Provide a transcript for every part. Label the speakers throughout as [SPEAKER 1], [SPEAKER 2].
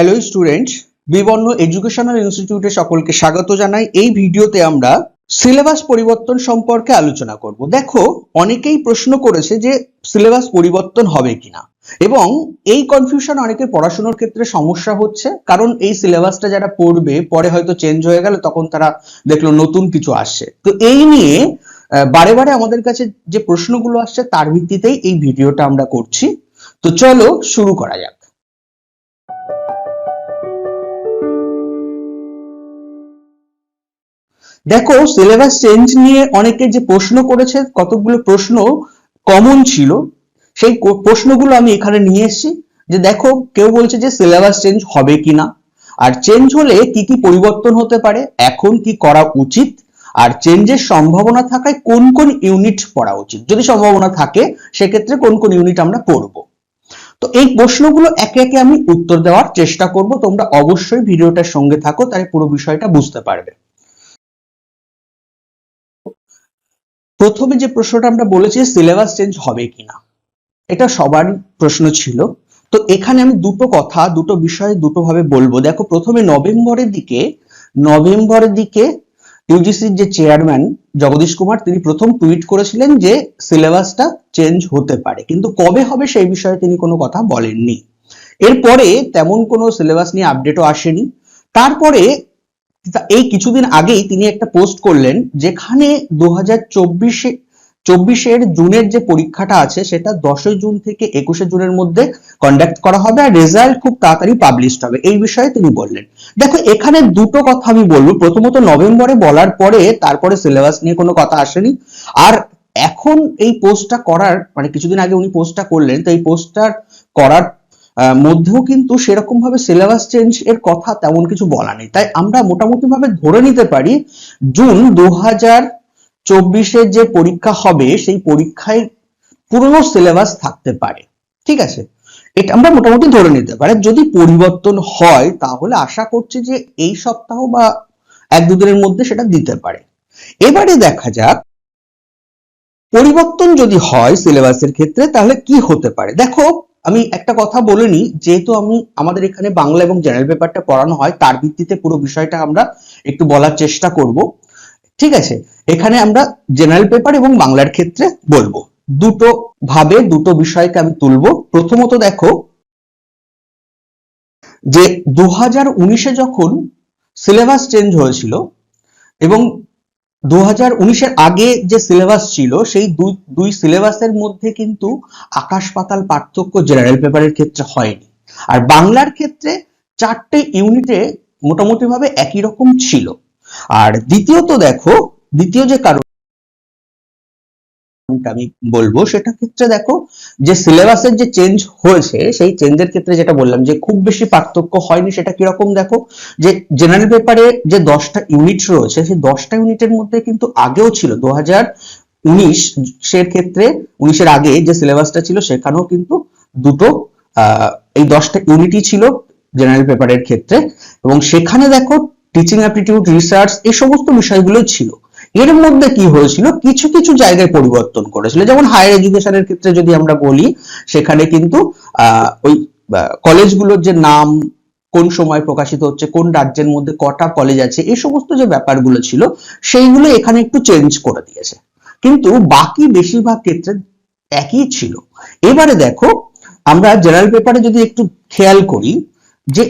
[SPEAKER 1] Hello student বিবর্ণ educational ইনস্টিটিউটে সকলকে স্বাগত জানাই। এই ভিডিওতে আমরা সিলেবাস পরিবর্তন সম্পর্কে আলোচনা করব। দেখো, অনেকেই প্রশ্ন করেছে যে সিলেবাস পরিবর্তন হবে কিনা। এবং এই কনফিউশন অনেকের পড়াশোনার ক্ষেত্রে সমস্যা হচ্ছে, কারণ এই সিলেবাসটা যারা পড়বে, পরে হয়তো চেঞ্জ হয়ে গেল তখন তারা দেখল নতুন কিছু আসছে। তো এই নিয়ে বারে বারে আমাদের কাছে যে প্রশ্নগুলো আসছে, তার ভিত্তিতেই এই ভিডিওটা আমরা করছি। তো চলো শুরু করা যাক। দেখো সিলেবাস চেঞ্জ নিয়ে অনেকে যে প্রশ্ন করেছে কতগুলো প্রশ্ন কমন ছিল, সেই প্রশ্নগুলো আমি এখানে নিয়ে এসেছি, যে দেখো কেউ বলছে যে সিলেবাস চেঞ্জ হবে কিনা, আর চেঞ্জ হলে কি কি পরিবর্তন হতে পারে, এখন কি করা উচিত, আর চেঞ্জের সম্ভাবনা থাকায় কোন কোন ইউনিট পড়া উচিত, যদি সম্ভাবনা থাকে, সেক্ষেত্রে কোন কোন ইউনিট আমরা পড়ব। তো এই প্রশ্নগুলো একে একে আমি উত্তর দেওয়ার চেষ্টা করব, তোমরা অবশ্যই ভিডিওটার সঙ্গে থাকো, তাহলে পুরো বিষয়টা বুঝতে পারবে। প্রথমে যে প্রশ্নটা আমরা বলেছি সিলেবাস চেঞ্জ হবে কিনা? এটা সবার প্রশ্ন ছিল। তো এখানে আমি দুটো কথা, দুটো বিষয়ে দুটো ভাবে বলব। দেখো, প্রথমে নভেম্বরের দিকে নভেম্বরের দিকে ইউজিসির যে চেয়ারম্যান জগদীশ কুমার, তিনি প্রথম টুইট করেছিলেন যে সিলেবাসটা চেঞ্জ হতে পারে। কিন্তু কবে হবে সেই বিষয়ে তিনি কোনো কথা বলেননি। এরপরে তেমন কোনো সিলেবাস নিয়ে আপডেটও আসেনি। তারপরে এই কিছুদিন আগেই তিনি একটা পোস্ট করলেন যেখানে দু হাজার চব্বিশে, চব্বিশের জুনের যে পরীক্ষাটা আছে সেটা দশই জুন থেকে একুশে জুনের মধ্যে কন্ডাক্ট করা হবে আর রেজাল্ট খুব তাড়াতাড়ি পাবলিশড হবে। এই বিষয়ে তিনি বললেন। দেখো, এখানে দুটো কথা আমি বলব। প্রথমত নভেম্বরে বলার পরে তারপরে সিলেবাস নিয়ে কোনো কথা আসেনি। আর এখন এই পোস্টটা করার মানে কিছুদিন আগে উনি পোস্টটা করলেন, তো এই পোস্টটা করার মধ্যেও কিন্তু সেরকম ভাবে সিলেবাস চেঞ্জ এর কথা তেমন কিছু বলা নেই। তাই আমরা মোটামুটি ভাবে ধরে নিতে পারি, জুন দু হাজার চব্বিশের যে পরীক্ষা হবে, সেই পরীক্ষায় পুরনো সিলেবাস থাকতে পারে। ঠিক আছে? এটা আমরা মোটামুটি ধরে নিতে পারি। যদি পরিবর্তন হয়, তাহলে আশা করছি যে এই সপ্তাহ বা এক দুদিনের মধ্যে সেটা দিতে পারে। এবারে দেখা যাক, পরিবর্তন যদি হয় সিলেবাসের ক্ষেত্রে, তাহলে কি হতে পারে? দেখো আমি একটা কথা বলে নিই, যেহেতু আমি আমাদের এখানে বাংলা এবং জেনারেল পেপারটা পড়ানো হয়, তার ভিত্তিতে পুরো বিষয়টা আমরা একটু বলার চেষ্টা করব। ঠিক আছে? এখানে আমরা জেনারেল পেপার এবং বাংলার ক্ষেত্রে বলব। দুটো ভাবে, দুটো বিষয়কে আমি তুলবো। প্রথমত দেখো যে দু হাজার উনিশে যখন সিলেবাস চেঞ্জ হয়েছিল এবং দু হাজার আগে যে সিলেবাস ছিল, সেই দুই দুই সিলেবাসের মধ্যে কিন্তু আকাশ পাতাল পার্থক্য জেনারেল পেপারের ক্ষেত্রে হয়নি। আর বাংলার ক্ষেত্রে চারটে ইউনিটে মোটামুটি ভাবে একই রকম ছিল। আর দ্বিতীয়ত দেখো, দ্বিতীয় যে কারণটা আমি বলব, সেটা ক্ষেত্রে দেখো, যে সিলেবাসের যে চেঞ্জ হয়েছে, সেই চেঞ্জের ক্ষেত্রে যেটা বললাম, যে খুব বেশি পার্থক্য হয়নি, সেটা কীরকম দেখো, যে জেনারেল পেপারে যে দশটা ইউনিট রয়েছে, সেই দশটা ইউনিটের মধ্যে কিন্তু আগেও ছিল দু হাজার উনিশ ক্ষেত্রে, উনিশের আগে যে সিলেবাসটা ছিল, সেখানেও কিন্তু দুটো এই দশটা ইউনিটই ছিল জেনারেল পেপারের ক্ষেত্রে। এবং সেখানে দেখো টিচিং অ্যাপটিটিউড রিসার্চ এই সমস্ত বিষয়গুলো ছিল। এর মধ্যে কি হয়েছিল? কিছু কিছু জায়গায় পরিবর্তন করেছিল। যেমন হায়ার এডুকেশনের ক্ষেত্রে যদি আমরা বলি, সেখানে কিন্তু ওই কলেজগুলোর যে নাম, কোন সময় প্রকাশিত হচ্ছে, কোন রাজ্যের মধ্যে কটা কলেজ আছে এই সমস্ত যে ব্যাপারগুলো ছিল, সেইগুলো এখানে একটু চেঞ্জ করে দিয়েছে। কিন্তু বাকি বেশিরভাগ ক্ষেত্রে একই ছিল। এবারে দেখো, আমরা জেনারেল পেপারে যদি একটু খেয়াল করি, যে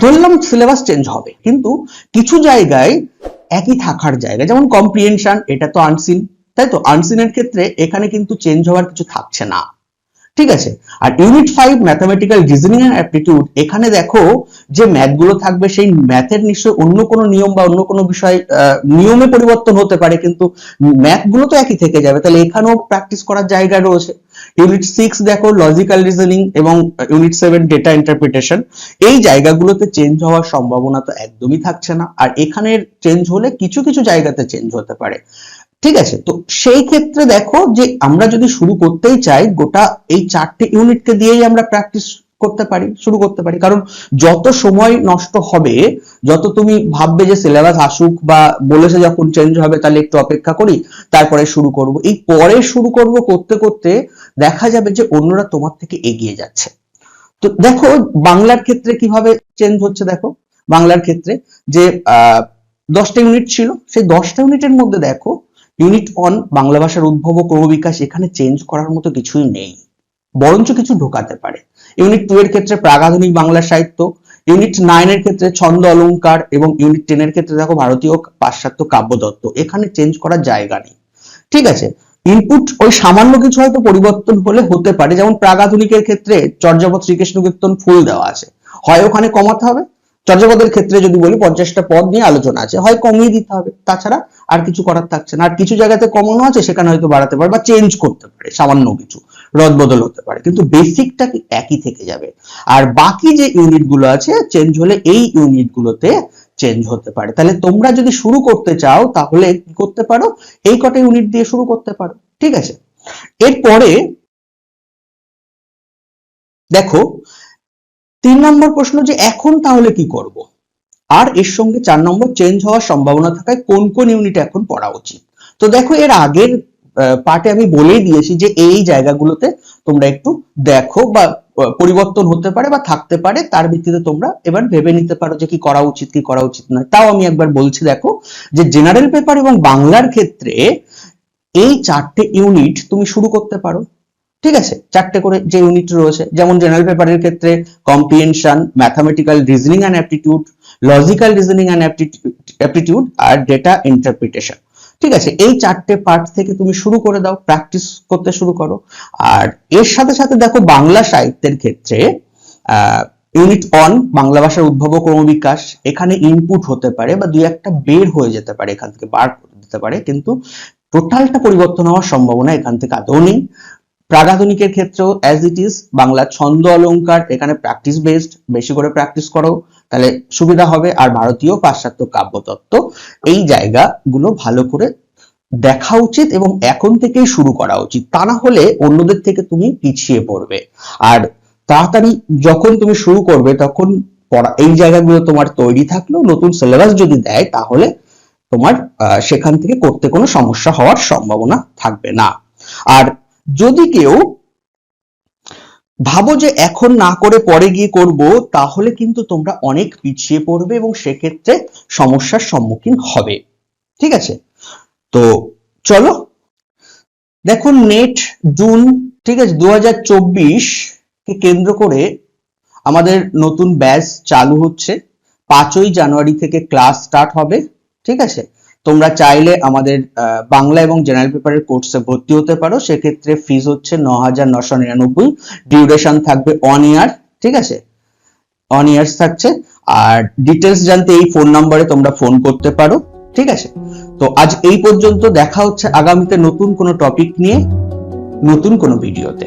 [SPEAKER 1] ধরলাম সিলেবাস চেঞ্জ হবে, কিন্তু কিছু জায়গায় একই থাকার জায়গা। যেমন কম্প্রিহেনশন এটা তো আনসিন তাই তো? আনসিনের ক্ষেত্রে এখানে কিন্তু চেঞ্জ হওয়ার কিছু থাকছে না। ঠিক আছে? আর unit five mathematical reasoning and aptitude এখানে দেখো যে ম্যাথগুলো থাকবে, সেই ম্যাথের নিশ্চয় অন্য কোনো নিয়ম বা অন্য কোনো বিষয় নিয়মে পরিবর্তন হতে পারে, কিন্তু ম্যাথগুলো তো একই থেকে যাবে। তাহলে এখানেও প্র্যাকটিস করার জায়গা রয়েছে। ইউনিট সিক্স দেখো লজিক্যাল রিজনিং এবং ইউনিট সেভেন ডেটা ইন্টারপ্রিটেশন এই জায়গাগুলোতে চেঞ্জ হওয়ার সম্ভাবনা তো একদমই থাকছে না। আর এখানের চেঞ্জ হলে কিছু কিছু জায়গাতে চেঞ্জ হতে পারে। ঠিক আছে? তো সেই ক্ষেত্রে দেখো যে আমরা যদি শুরু করতেই চাই, গোটা এই চারটে ইউনিটকে দিয়েই আমরা প্র্যাকটিস করতে পারি, শুরু করতে পারি। কারণ যত সময় নষ্ট হবে, যত তুমি ভাববে যে সিলেবাস আসুক বা বলেছে যখন চেঞ্জ হবে তাহলে একটু অপেক্ষা করি, তারপরে শুরু করব। এই পরে শুরু করব করতে করতে দেখা যাবে যে অন্যরা তোমার থেকে এগিয়ে যাচ্ছে। তো দেখো, বাংলার ক্ষেত্রে কীভাবে চেঞ্জ হচ্ছে দেখো? বাংলার ক্ষেত্রে যে দশটা ইউনিট ছিল, সেই দশটা ইউনিটের মধ্যে দেখো ইউনিট ওয়ান বাংলা ভাষার উদ্ভব ও ক্রমবিকাশ এখানে চেঞ্জ করার মতো কিছুই নেই। বরঞ্চ কিছু ঢোকাতে পারে। ইউনিট টু এর ক্ষেত্রে প্রাগাধুনিক বাংলা সাহিত্য ইউনিট নাইন এর ক্ষেত্রে ছন্দ অলংকার এবং ইউনিট টেন এর ক্ষেত্রে দেখো ভারতীয় পাশ্চাত্য কাব্যদত্ত। এখানে চেঞ্জ করার জায়গা নেই। ঠিক আছে? ইনপুট ওই সামান্য কিছু হয়তো পরিবর্তন হলে হতে পারে। যেমন প্রাগাধুনিকের ক্ষেত্রে চর্যাপদ শ্রীকৃষ্ণ কীর্তন ফুল দেওয়া আছে। হয় ওখানে কমাতে হবে। চর্যাপদের ক্ষেত্রে যদি বলি পঞ্চাশটা পদ নিয়ে আলোচনা আছে। হয় কমিয়ে দিতে হবে। তাছাড়া আর কিছু করার থাকছে না। আর কিছু জায়গাতে কমানো আছে, সেখানে হয়তো বাড়াতে পারে বা চেঞ্জ করতে পারে, সামান্য কিছু। রদ বদল হতে পারে। কিন্তু বেসিকটা একই থেকে যাবে? আর বাকি যে ইউনিটগুলো আছে চেঞ্জ হলে এই ইউনিট গুলোতে চেঞ্জ হতে পারে। তাহলে তোমরা যদি শুরু করতে চাও, তাহলে কি করতে পারো? এই কটা ইউনিট দিয়ে শুরু করতে পারো। ঠিক আছে? এরপরে দেখো, তিন নম্বর প্রশ্ন যে এখন তাহলে কি করব? আর এর সঙ্গে চার নম্বর চেঞ্জ হওয়ার সম্ভাবনা থাকায় কোন কোন ইউনিট এখন পড়া উচিত? তো দেখো, এর আগের পার্টে আমি বলেই দিয়েছি যে এই জায়গাগুলোতে তোমরা একটু দেখো বা পরিবর্তন হতে পারে বা থাকতে পারে, তার ভিত্তিতে তোমরা এবার ভেবে নিতে পারো যে কি করা উচিত, কি করা উচিত নয়। তাও আমি একবার বলছি, দেখো, যে জেনারেল পেপার এবং বাংলার ক্ষেত্রে এই চারটে ইউনিট তুমি শুরু করতে পারো। ঠিক আছে? চারটে করে যে ইউনিট রয়েছে, যেমন জেনারেল পেপারের ক্ষেত্রে comprehension mathematical reasoning and aptitude logical reasoning and aptitude R data interpretation ঠিক আছে, এই চারটে পার্ট থেকে তুমি শুরু করে দাও প্র্যাকটিস করতে শুরু করো। আর এর সাথে সাথে দেখো বাংলা সাহিত্যের ক্ষেত্রে ইউনিট অন বাংলা ভাষার উদ্ভব ক্রমবিকাশ এখানে ইনপুট হতে পারে বা দুই একটা বের হয়ে যেতে পারে, এখান থেকে বার করে দিতে পারে। কিন্তু টোটালটা পরিবর্তন হওয়ার সম্ভাবনা এখান থেকে আদৌ নেই। প্রাগাধুনিকের ক্ষেত্রেও অ্যাজ ইট ইজ বাংলা ছন্দ অলংকার, এখানে প্র্যাকটিস বেসড বেশি করে প্র্যাকটিস করো। তাহলে সুবিধা হবে আর ভারতীয় পাশ্চাত্য কাব্যতত্ত্ব এই জায়গাগুলো ভালো করে দেখা উচিত এবং এখন থেকেই শুরু করা উচিত। তা না হলে অন্যদের থেকে তুমি পিছিয়ে পড়বে। আর তাড়াতাড়ি যখন তুমি শুরু করবে, তখন পড়া এই জায়গাগুলো তোমার তৈরি থাকলেও নতুন সিলেবাস যদি দেয়, তাহলে তোমার সেখান থেকে করতে কোনো সমস্যা হওয়ার সম্ভাবনা থাকবে না। আর যদি কেউ ভাবো যে এখন না করে পরে গিয়ে করব, তাহলে কিন্তু তোমরা অনেক পিছিয়ে পড়বে এবং সেক্ষেত্রে সমস্যার সম্মুখীন হবে। ঠিক আছে? তো চলো। দেখুন, নেট জুন, ঠিক আছে দু হাজার চব্বিশ কে কেন্দ্র করে আমাদের নতুন ব্যাচ চালু হচ্ছে। পাঁচই জানুয়ারি থেকে ক্লাস স্টার্ট হবে। ঠিক আছে? তোমরা চাইলে আমাদের বাংলা এবং জেনারেল পেপারের কোর্সে ভর্তি হতে পারো। সেক্ষেত্রে ফিজ হচ্ছে ন হাজার নশো ডিউরেশন থাকবে অন ইয়ার ঠিক আছে? অন ইয়ার্স থাকছে। আর ডিটেলস জানতে এই ফোন নাম্বারে তোমরা ফোন করতে পারো, ঠিক আছে? তো আজ এই পর্যন্ত দেখা হচ্ছে আগামীতে নতুন কোনো টপিক নিয়ে, নতুন কোনো ভিডিওতে